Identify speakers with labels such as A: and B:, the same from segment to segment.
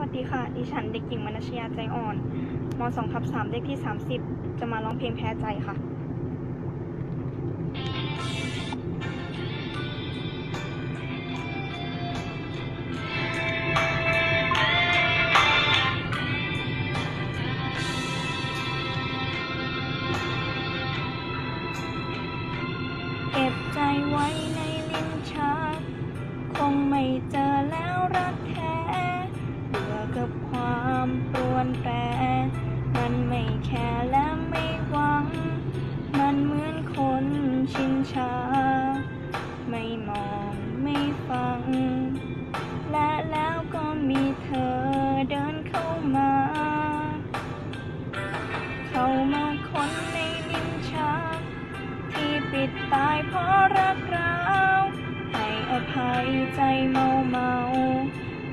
A: วัสดีค่ะ ดิฉันเด็กหญิงมนัชยาใจอ่อนม2ทับ3เลขที่ 30 จะมาร้องเพลงแพ้ใจค่ะเก็บใจไว้ในลิ้นชัก คงไม่เจอแล้วรัก ความปรวนแปร มันไม่แคร์และไม่หวัง มันเหมือนคนชินชา ไม่มองไม่ฟัง และแล้วก็มีเธอเดินเข้ามา เข้ามาคนในลิ้นชักที่ปิดตายเพราะรักเราให้อภัยใจเมาเมา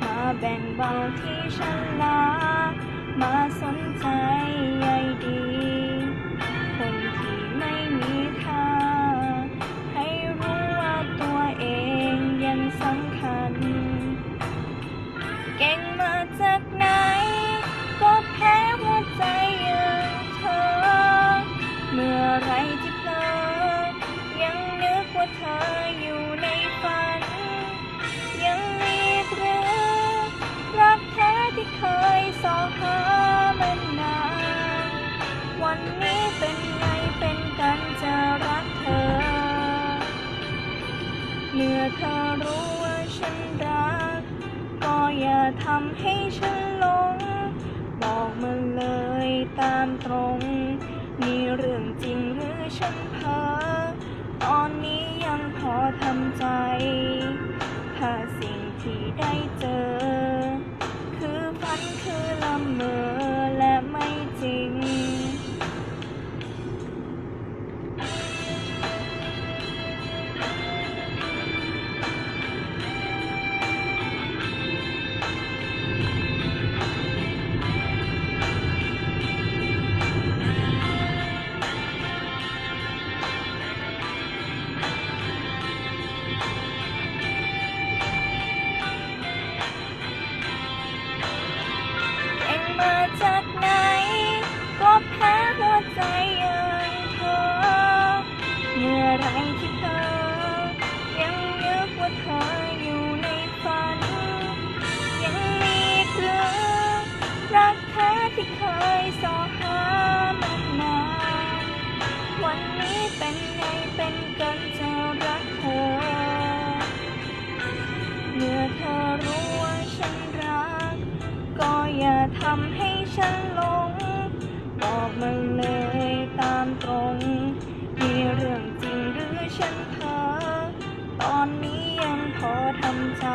A: มาแบ่งเบาที่ฉันลา มาสนใจใยดี คนที่ไม่มีค่า ให้รู้ว่าตัวเองยังสำคัญ เก่งมาจากไหน ทำให้ฉันหลง บอกมาเลยตามตรงมีเรื่องจริงหรือฉันเพ้อตอนนี้ยังพอทำใจ มาจากไหน ก็แพ้หัวใจอย่างเธอ เมื่อไรที่เธอ ยังนึกว่าเธออยู่ในฝัน ยังมีเกลือรักแท้ที่เคยสอหามานาน วันนี้เป็นไงเป็นกันจะ ทำให้ฉันหลง บอกมาเลยตามตรง มีเรื่องจริงหรือฉันเพ้อตอนนี้ยังพอทำใจ